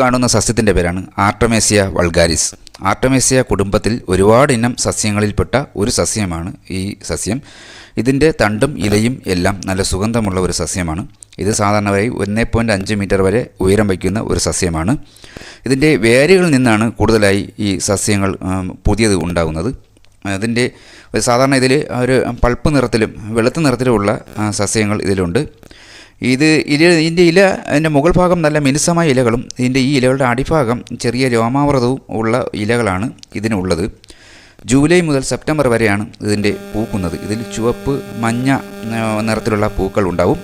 കാണുന്ന സസ്യത്തിന്റെ പേരാണ് ആർട്ടമേസിയ വൾഗാരിസ്. ആർട്ടമേസിയ കുടുംബത്തിൽ ഒരുപാട് ഇനം സസ്യങ്ങളിൽപ്പെട്ട ഒരു സസ്യമാണ് ഈ സസ്യം. ഇതിന്റെ തണ്ടും ഇലയും എല്ലാം നല്ല സുഗന്ധമുള്ള ഒരു സസ്യമാണ്. ഇത് സാധാരണയായി ഒന്നേ പോയിന്റ് അഞ്ച് മീറ്റർ വരെ ഉയരം വയ്ക്കുന്ന ഒരു സസ്യമാണ്. ഇതിന്റെ വേരുകളിൽ നിന്നാണ് കൂടുതലായി ഈ സസ്യങ്ങൾ പുതിയത് ഉണ്ടാകുന്നത്. അതിന്റെ സാധാരണ ഇതിൽ ഒരു പൾപ്പ് നിറത്തിലും വെളുത്ത നിറത്തിലുമുള്ള സസ്യങ്ങൾ ഇതിലുണ്ട്. ഇത് ഇല ഇതിന്റെ ഇല അതിന്റെ മുകൾ ഭാഗം നല്ല മിനുസമായ ഇലകളും ഇതിന്റെ ഈ ഇലകളുടെ അടിഭാഗം ചെറിയ രോമാവൃതവും ഉള്ള ഇലകളാണ് ഇതിനുള്ളത്. ജൂലൈ മുതൽ സെപ്റ്റംബർ വരെയാണ് ഇതിന്റെ പൂക്കുന്നത്. ഇതിൽ ചുവപ്പ് മഞ്ഞ നിറത്തിലുള്ള പൂക്കൾ ഉണ്ടാവും.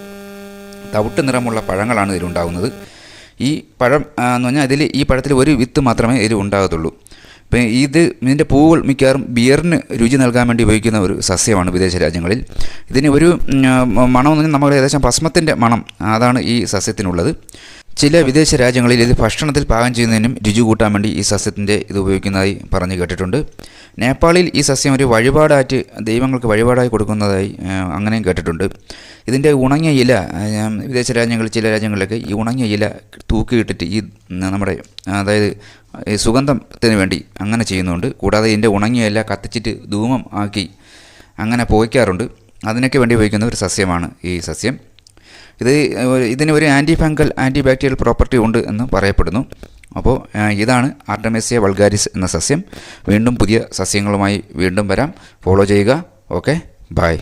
തവിട്ട് നിറമുള്ള പഴങ്ങളാണ് ഇതിലുണ്ടാകുന്നത് ഈ പഴം എന്ന് പറഞ്ഞാൽ ഇതിൽ ഈ പഴത്തിൽ ഒരു വിത്ത് മാത്രമേ ഇതിൽ ഉണ്ടാകത്തുള്ളൂ. ഇപ്പം ഇത് ഇതിന്റെ പൂവുകൾ മിക്കവാറും ബിയറിന് രുചി നൽകാൻ വേണ്ടി ഉപയോഗിക്കുന്ന ഒരു സസ്യമാണ് വിദേശ രാജ്യങ്ങളിൽ. ഇതിന് ഒരു മണമെന്ന് പറഞ്ഞാൽ നമ്മൾ ഏകദേശം ഭസ്മത്തിന്റെ മണം അതാണ് ഈ സസ്യത്തിനുള്ളത്. ചില വിദേശ രാജ്യങ്ങളിൽ ഇത് ഭക്ഷണത്തിൽ പാകം ചെയ്യുന്നതിനും രുചി കൂട്ടാൻ വേണ്ടി ഈ സസ്യത്തിന്റെ ഇത് ഉപയോഗിക്കുന്നതായി പറഞ്ഞു കേട്ടിട്ടുണ്ട്. നേപ്പാളിൽ ഈ സസ്യം ഒരു വഴിപാടായിട്ട് ദൈവങ്ങൾക്ക് വഴിപാടായി കൊടുക്കുന്നതായി അങ്ങനെയും കേട്ടിട്ടുണ്ട്. ഇതിന്റെ ഉണങ്ങിയ ഇല വിദേശ രാജ്യങ്ങളിൽ ചില രാജ്യങ്ങളിലൊക്കെ ഈ ഉണങ്ങിയ ഇല തൂക്കിയിട്ടിട്ട് ഈ നമ്മുടെ അതായത് സുഗന്ധത്തിന് വേണ്ടി അങ്ങനെ ചെയ്യുന്നുണ്ട്. കൂടാതെ ഇതിന്റെ ഉണങ്ങിയ ഇല കത്തിച്ചിട്ട് ധൂമം ആക്കി അങ്ങനെ പോയിക്കാറുണ്ട്. അതിനൊക്കെ വേണ്ടി ഉപയോഗിക്കുന്ന ഒരു സസ്യമാണ് ഈ സസ്യം. ഇത് ഇതിന് ഒരു anti fungal anti bacterial property ഉണ്ട് എന്ന് പറയപ്പെടുന്നു. അപ്പോൾ ഇതാണ് ആർട്ടമേസിയ വൾഗാരിസ് എന്ന സസ്യം. വീണ്ടും പുതിയ സസ്യങ്ങളുമായി വീണ്ടും വരാം. ഫോളോ ചെയ്യുക. Okay bye